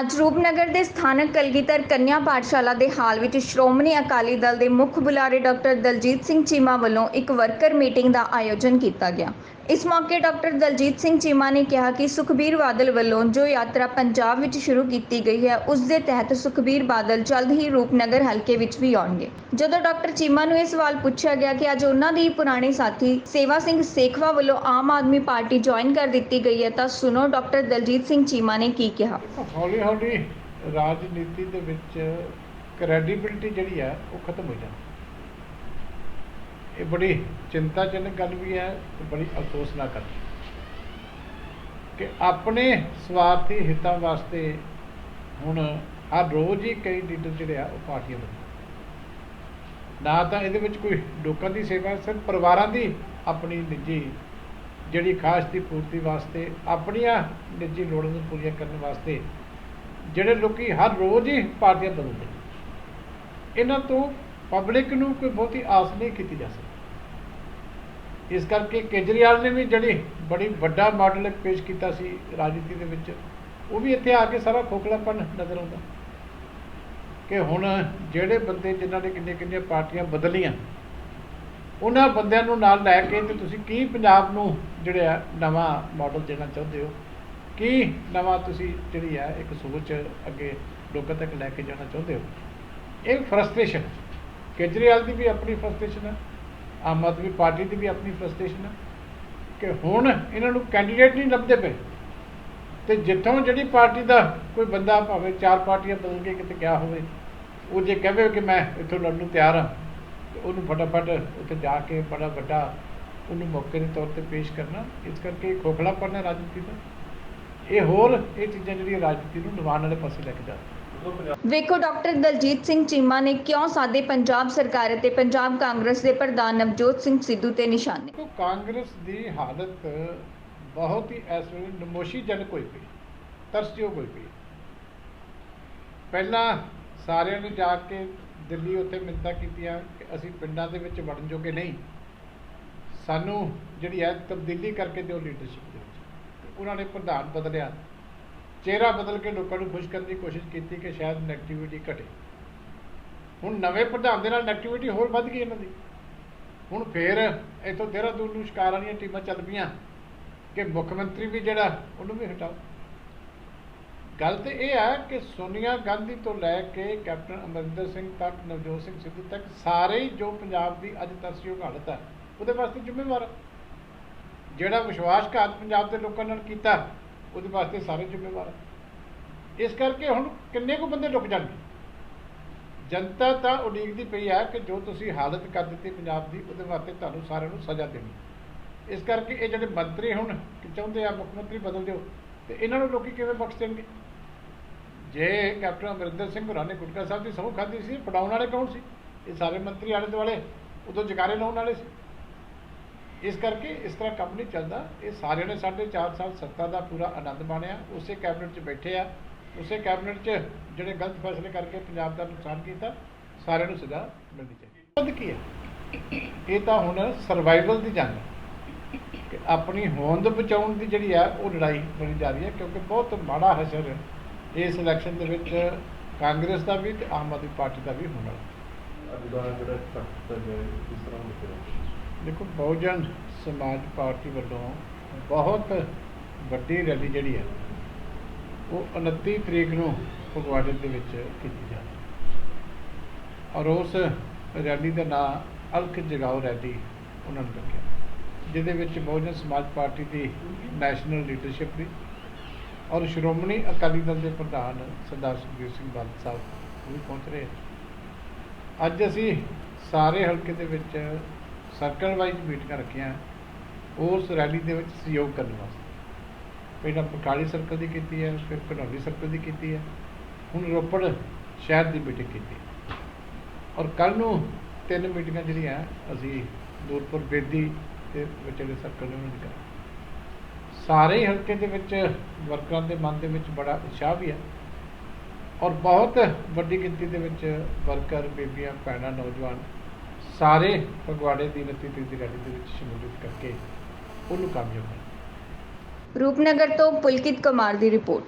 ਅੱਜ ਰੂਪਨਗਰ ਦੇ ਸਥਾਨਕ ਕਲਗੀਧਰ ਕੰਨਿਆ ਪਾਠਸ਼ਾਲਾ ਦੇ ਹਾਲ ਵਿੱਚ ਸ਼੍ਰੋਮਣੀ ਅਕਾਲੀ ਦਲ ਦੇ ਮੁੱਖ ਬੁਲਾਰੇ ਡਾਕਟਰ ਦਲਜੀਤ ਸਿੰਘ ਚੀਮਾ ਵੱਲੋਂ ਇੱਕ ਵਰਕਰ ਮੀਟਿੰਗ ਦਾ ਆਯੋਜਨ ਕੀਤਾ ਗਿਆ। ਇਸ ਮੌਕੇ ਡਾਕਟਰ ਦਲਜੀਤ ਸਿੰਘ ਚੀਮਾ ਨੇ ਕਿਹਾ ਕਿ ਸੁਖਬੀਰ ਬਾਦਲ ਵੱਲੋਂ ਜੋ ਯਾਤਰਾ ਪੰਜਾਬ ਵਿੱਚ ਸ਼ੁਰੂ ਕੀਤੀ ਗਈ ਹੈ, ਉਸ ਦੇ ਤਹਿਤ ਸੁਖਬੀਰ ਬਾਦਲ ਜਲਦ ਹੀ ਰੂਪਨਗਰ ਹਲਕੇ ਵਿੱਚ ਵੀ ਆਉਣਗੇ। ਜਦੋਂ ਡਾਕਟਰ ਚੀਮਾ ਨੂੰ ਇਹ ਸਵਾਲ ਪੁੱਛਿਆ ਗਿਆ ਕਿ ਅੱਜ ਉਹਨਾਂ ਦੇ ਪੁਰਾਣੇ ਸਾਥੀ ਸੇਵਾ ਸਿੰਘ ਸੇਖਵਾ ਵੱਲੋਂ ਆਮ ਆਦਮੀ ਪਾਰਟੀ ਜੁਆਇਨ ਕਰ ਦਿੱਤੀ ਗਈ ਹੈ, ਤਾਂ ਸੁਣੋ ਡਾਕਟਰ ਦਲਜੀਤ ਸਿੰਘ ਚੀਮਾ ਨੇ ਕੀ ਕਿਹਾ। ਹੌਲੀ ਹੌਲੀ ਰਾਜਨੀਤੀ ਦੇ ਵਿੱਚ ਕ੍ਰੈਡੀਬਿਲਿਟੀ ਜਿਹੜੀ ਹੈ ਉਹ ਖਤਮ ਹੋ ਜਾਂਦੀ। ਇਹ ਬੜੀ ਚਿੰਤਾਜਨਕ ਗੱਲ ਵੀ ਹੈ ਤੇ ਬੜੀ ਅਫਸੋਸਨਾਕ ਗੱਲ ਕਿ ਆਪਣੇ ਸਵਾਰਥੀ ਹਿੱਤਾਂ ਵਾਸਤੇ ਹੁਣ ਹਰ ਰੋਜ਼ ਹੀ ਕਈ ਲੀਡਰ ਜਿਹੜੇ ਆ, ਉਹ ਪਾਰਟੀਆਂ ਬਦਲ ਨਾ। ਤਾਂ ਇਹਦੇ ਵਿੱਚ ਕੋਈ ਲੋਕਾਂ ਦੀ ਸੇਵਾ ਸਿਰਫ ਪਰਿਵਾਰਾਂ ਦੀ ਆਪਣੀ ਨਿੱਜੀ ਜਿਹੜੀ ਖਾਸ ਦੀ ਪੂਰਤੀ ਵਾਸਤੇ, ਆਪਣੀਆਂ ਨਿੱਜੀ ਲੋੜਾਂ ਨੂੰ ਪੂਰੀਆਂ ਕਰਨ ਵਾਸਤੇ ਜਿਹੜੇ ਲੋਕੀ ਹਰ ਰੋਜ਼ ਹੀ ਪਾਰਟੀਆਂ ਬਦਲਦੇ ਨੇ। ਇਹਨਾਂ ਤੋਂ ਪਬਲਿਕ ਨੂੰ ਕੋਈ ਬਹੁਤੀ ਆਸ ਨਹੀਂ ਕੀਤੀ ਜਾ ਸਕਦੀ। ਇਸ ਕਰਕੇ ਕੇਜਰੀਵਾਲ ਨੇ ਵੀ ਜਿਹੜੀ ਬੜੀ ਵੱਡਾ ਮਾਡਲ ਪੇਸ਼ ਕੀਤਾ ਸੀ ਰਾਜਨੀਤੀ ਦੇ ਵਿੱਚ, ਉਹ ਵੀ ਇੱਥੇ ਆ ਕੇ ਸਾਰਾ ਖੋਖਲਾਪਨ ਨਜ਼ਰ ਆਉਂਦਾ। ਕਿ ਹੁਣ ਜਿਹੜੇ ਬੰਦੇ ਜਿਨ੍ਹਾਂ ਨੇ ਕਿੰਨੇ ਕਿੰਨੀਆਂ ਪਾਰਟੀਆਂ ਬਦਲੀਆਂ, ਉਹਨਾਂ ਬੰਦਿਆਂ ਨੂੰ ਨਾਲ ਲੈ ਕੇ ਤੇ ਤੁਸੀਂ ਕੀ ਪੰਜਾਬ ਨੂੰ ਜਿਹੜਾ ਨਵਾਂ ਮਾਡਲ ਦੇਣਾ ਚਾਹੁੰਦੇ ਹੋ? ਕੀ ਨਵਾਂ ਤੁਸੀਂ ਜਿਹੜੀ ਹੈ ਇੱਕ ਸੋਚ ਅੱਗੇ ਲੋਕਾਂ ਤੱਕ ਲੈ ਕੇ ਜਾਣਾ ਚਾਹੁੰਦੇ ਹੋ? ਇਹ ਫਰਸਟ੍ਰੇਸ਼ਨ ਕੇਜਰੀਵਾਲ ਦੀ ਵੀ ਆਪਣੀ ਫਰਸਟ੍ਰੇਸ਼ਨ ਹੈ ਆਮ ਆਦਮੀ ਪਾਰਟੀ ਦੀ ਵੀ ਆਪਣੀ ਫਰਸਟ੍ਰੇਸ਼ਨ ਹੈ ਕਿ ਹੁਣ ਇਹਨਾਂ ਨੂੰ ਕੈਂਡੀਡੇਟ ਨਹੀਂ ਲੱਭਦੇ ਪਏ। ਤੇ ਜਿੱਥੋਂ ਜਿਹੜੀ ਪਾਰਟੀ ਦਾ ਕੋਈ ਬੰਦਾ ਭਾਵੇਂ ਚਾਰ ਪਾਰਟੀਆਂ ਬਦਲ ਕੇ ਕਿਤੇ ਗਿਆ ਹੋਵੇ, ਉਹ ਜੇ ਕਹੇ ਕਿ ਮੈਂ ਇੱਥੋਂ ਲੜਨ ਨੂੰ ਤਿਆਰ ਹਾਂ, ਤੇ ਉਹਨੂੰ ਫਟਾਫਟ ਉੱਥੇ ਜਾ ਕੇ ਬੜਾ ਵੱਡਾ ਉਹਨੂੰ ਮੌਕੇ ਦੇ ਤੌਰ ਤੇ ਪੇਸ਼ ਕਰਨਾ, ਇਸ ਕਰਕੇ ਖੋਖਲਾ ਹੈ ਰਾਜਨੀਤੀ ਦਾ। ਇਹ ਹੋਰ ਇਹ ਚੀਜ਼ਾਂ ਜਿਹੜੀਆਂ ਰਾਜਨੀਤੀ ਨੂੰ ਨਿਵਾਰਨ ਵਾਲੇ ਪਾਸੇ ਲੈ ਕੇ ਜਾਂਦੀਆਂ ਵੇਖੋ ਡਾਕਟਰ ਦਲਜੀਤ ਸਿੰਘ ਚੀਮਾ ਨੇ ਕਿਉਂ ਸਾਦੇ ਪੰਜਾਬ ਸਰਕਾਰ ਅਤੇ ਪੰਜਾਬ ਕਾਂਗਰਸ ਦੇ ਪ੍ਰਧਾਨ ਨਵਜੋਤ ਸਿੰਘ ਸਿੱਧੂ ਤੇ ਨਿਸ਼ਾਨੇ? ਦੇਖੋ ਕਾਂਗਰਸ ਦੀ ਹਾਲਤ ਬਹੁਤ ਹੀ ਇਸ ਵੇਲੇ ਨਮੋਸ਼ੀਜਨਕ ਹੋਈ ਪਈ ਤਰਸਯੋਗ ਹੋਈ ਪਈ। ਪਹਿਲਾਂ ਸਾਰਿਆਂ ਨੇ ਜਾ ਕੇ ਦਿੱਲੀ ਉੱਥੇ ਮਿੰਤਾ ਕੀਤੀਆਂ ਕਿ ਅਸੀਂ ਪਿੰਡਾਂ ਦੇ ਵਿੱਚ ਵੜਨ ਜੋਗੇ ਨਹੀਂ। ਸਾਨੂੰ ਜਿਹੜੀ ਹੈ ਤਬਦੀਲੀ ਕਰਕੇ ਦਿਓ ਲੀਡਰਸ਼ਿਪ ਦੇ ਵਿੱਚ। ਉਹਨਾਂ ਨੇ ਪ੍ਰਧਾਨ ਬਦਲਿਆ। ਚਿਹਰਾ ਬਦਲ ਕੇ ਲੋਕਾਂ ਨੂੰ ਖੁਸ਼ ਕਰਨ ਦੀ ਕੋਸ਼ਿਸ਼ ਕੀਤੀ ਕਿ ਸ਼ਾਇਦ ਨੈਗੇਟਿਵਿਟੀ ਘਟੇ। ਹੁਣ ਨਵੇਂ ਪ੍ਰਧਾਨ ਦੇ ਨਾਲ ਨੈਗੇਟਿਵਿਟੀ ਹੋਰ ਵੱਧ ਗਈ ਇਹਨਾਂ ਦੀ। ਹੁਣ ਫੇਰ ਇਥੋਂ ਦੇਹਰਾਦੂਨ ਨੂੰ ਸ਼ਿਕਾਰ ਵਾਲੀਆਂ ਟੀਮਾਂ ਚੱਲ ਪਈਆਂ ਕਿ ਮੁੱਖ ਮੰਤਰੀ ਵੀ ਜਿਹੜਾ, ਉਹਨੂੰ ਵੀ ਹਟਾਓ। ਗੱਲ ਤੇ ਇਹ ਹੈ ਕਿ ਸੋਨੀਆ ਗਾਂਧੀ ਤੋਂ ਲੈ ਕੇ ਕੈਪਟਨ ਅਮਰਿੰਦਰ ਸਿੰਘ ਤੱਕ, ਨਵਜੋਤ ਸਿੰਘ ਸਿੱਧੂ ਤੱਕ, ਸਾਰੇ ਹੀ ਜੋ ਪੰਜਾਬ ਦੀ ਅੱਜ ਤਰਸਯੋਗ ਹਾਲਤ ਹੈ, ਉਹਦੇ ਵਾਸਤੇ ਜ਼ਿੰਮੇਵਾਰ ਹੈ। ਜਿਹੜਾ ਵਿਸ਼ਵਾਸਘਾਤ ਪੰਜਾਬ ਦੇ ਲੋਕਾਂ ਨਾਲ ਕੀਤਾ, ਉਹਦੇ ਵਾਸਤੇ ਸਾਰੇ ਜ਼ਿੰਮੇਵਾਰ ਹੈ। ਇਸ ਕਰਕੇ ਹੁਣ ਕਿੰਨੇ ਕੁ ਬੰਦੇ ਲੁਕ ਜਾਣਗੇ? ਜਨਤਾ ਤਾਂ ਉਡੀਕਦੀ ਪਈ ਹੈ ਕਿ ਜੋ ਤੁਸੀਂ ਹਾਲਤ ਕਰ ਦਿੱਤੀ ਪੰਜਾਬ ਦੀ, ਉਹਦੇ ਵਾਸਤੇ ਤੁਹਾਨੂੰ ਸਾਰਿਆਂ ਨੂੰ ਸਜ਼ਾ ਦੇਣੀ। ਇਸ ਕਰਕੇ ਇਹ ਜਿਹੜੇ ਮੰਤਰੀ ਹੁਣ ਕਿ ਚਾਹੁੰਦੇ ਆ ਮੁੱਖ ਮੰਤਰੀ ਬਦਲ ਦਿਓ, ਤੇ ਇਹਨਾਂ ਨੂੰ ਲੋਕੀ ਕਿਵੇਂ ਬਖਸ਼ ਦੇਣਗੇ? ਜੇ ਕੈਪਟਨ ਅਮਰਿੰਦਰ ਸਿੰਘ ਹੋਰਾਂ ਨੇ ਗੁਟਕਾ ਸਾਹਿਬ ਦੀ ਸਹੁੰ ਖਾਧੀ ਸੀ ਪੜਾਉਣ ਵਾਲੇ ਕੌਣ ਸੀ? ਇਹ ਸਾਰੇ ਮੰਤਰੀ ਆਲੇ ਦੁਆਲੇ, ਉਦੋਂ ਜਕਾਰੇ ਲਾਉਣ ਵਾਲੇ ਸੀ। ਇਸ ਕਰਕੇ ਇਸ ਤਰ੍ਹਾਂ ਕੰਮ ਨਹੀਂ ਚੱਲਦਾ। ਇਹ ਸਾਰਿਆਂ ਨੇ ਸਾਡੇ 4 ਸਾਲ ਸੱਤਾ ਦਾ ਪੂਰਾ ਆਨੰਦ ਮਾਣਿਆ। ਉਸੇ ਕੈਬਨਿਟ 'ਚ ਬੈਠੇ ਆ। ਉਸੇ ਕੈਬਨਿਟ 'ਚ ਜਿਹੜੇ ਗਲਤ ਫੈਸਲੇ ਕਰਕੇ ਪੰਜਾਬ ਦਾ ਨੁਕਸਾਨ ਕੀਤਾ, ਸਾਰਿਆਂ ਨੂੰ ਸਜ਼ਾ ਮਿਲਣੀ ਚਾਹੀਦੀ ਬੰਦ ਕੀ ਹੈ? ਇਹ ਤਾਂ ਹੁਣ ਸਰਵਾਈਵਲ ਦੀ ਜੰਗ ਕਿ ਆਪਣੀ ਹੋਂਦ ਬਚਾਉਣ ਦੀ ਜਿਹੜੀ ਆ, ਉਹ ਲੜਾਈ ਬਣੀ ਜਾ ਰਹੀ ਹੈ, ਕਿਉਂਕਿ ਬਹੁਤ ਮਾੜਾ ਹਸ਼ਰ ਇਸ ਇਲੈਕਸ਼ਨ ਦੇ ਵਿੱਚ ਕਾਂਗਰਸ ਦਾ ਵੀ ਤੇ ਆਮ ਆਦਮੀ ਪਾਰਟੀ ਦਾ ਵੀ ਹੋਣਾ। ਵਾਲਾ ਜਿਹੜਾ ਤਖਤ ਹੈ, ਇਸ ਤਰ੍ਹਾਂ ਨਿਕਲਿਆ ਦੇਖੋ, ਬਹੁਜਨ ਸਮਾਜ ਪਾਰਟੀ ਵੱਲੋਂ ਬਹੁਤ ਵੱਡੀ ਰੈਲੀ ਜਿਹੜੀ ਹੈ, ਉਹ 29 ਤਰੀਕ ਨੂੰ ਫਗਵਾੜੇ ਦੇ ਵਿੱਚ ਕੀਤੀ ਜਾ ਰਹੀ ਔਰ ਉਸ ਰੈਲੀ ਦਾ ਨਾਮ ਅਲਖ ਜਗਾਓ ਰੈਲੀ ਉਹਨਾਂ ਨੇ ਰੱਖਿਆ, ਜਿਹਦੇ ਵਿੱਚ ਬਹੁਜਨ ਸਮਾਜ ਪਾਰਟੀ ਦੀ ਨੈਸ਼ਨਲ ਲੀਡਰਸ਼ਿਪ ਦੀ ਔਰ ਸ਼੍ਰੋਮਣੀ ਅਕਾਲੀ ਦਲ ਦੇ ਪ੍ਰਧਾਨ ਸਰਦਾਰ ਸੁਖਬੀਰ ਸਿੰਘ ਬਾਦਲ ਸਾਹਿਬ ਵੀ ਪਹੁੰਚ ਰਹੇ ਅੱਜ ਅਸੀਂ ਸਾਰੇ ਹਲਕੇ ਦੇ ਵਿੱਚ ਸਰਕਲ ਵਾਈਜ਼ ਮੀਟਿੰਗਾਂ ਰੱਖੀਆਂ ਉਸ ਰੈਲੀ ਦੇ ਵਿੱਚ ਸਹਿਯੋਗ ਕਰਨ ਵਾਸਤੇ। ਪਹਿਲਾਂ ਪਟਾਲੀ ਸਰਕਲ ਦੀ ਕੀਤੀ ਹੈ, ਫਿਰ ਘਨੌਲੀ ਸਰਕਲ ਦੀ ਕੀਤੀ ਹੈ, ਹੁਣ ਰੋਪੜ ਸ਼ਹਿਰ ਦੀ ਮੀਟਿੰਗ ਕੀਤੀ ਔਰ ਕੱਲ ਨੂੰ ਤਿੰਨ ਮੀਟਿੰਗਾਂ ਜਿਹੜੀਆਂ, ਅਸੀਂ ਦੂਰਪੁਰ ਬੇਦੀ ਦੇ ਵਿੱਚ ਸਰਕਲ ਨੇ ਉਹਨਾਂ ਸਾਰੇ ਹਲਕੇ ਦੇ ਵਿੱਚ ਵਰਕਰਾਂ ਦੇ ਮਨ ਦੇ ਵਿੱਚ ਬੜਾ ਉਤਸ਼ਾਹ ਵੀ ਹੈ। ਔਰ ਬਹੁਤ ਵੱਡੀ ਗਿਣਤੀ ਦੇ ਵਿੱਚ ਵਰਕਰ ਬੀਬੀਆਂ, ਭੈਣਾਂ, ਨੌਜਵਾਨ ਸਾਰੇ ਫਗਵਾੜੇ ਦੀ 29 ਤਰੀਕ ਦੀ ਰੈਲੀ ਦੇ ਵਿੱਚ ਸ਼ਮੂਲੀਅਤ ਕਰਕੇ ਉਹਨੂੰ ਕਾਮਯਾਬ ਕਰਨਾ ਰੂਪਨਗਰ ਤੋਂ ਪੁਲਕਿਤ ਕੁਮਾਰ ਦੀ ਰਿਪੋਰਟ।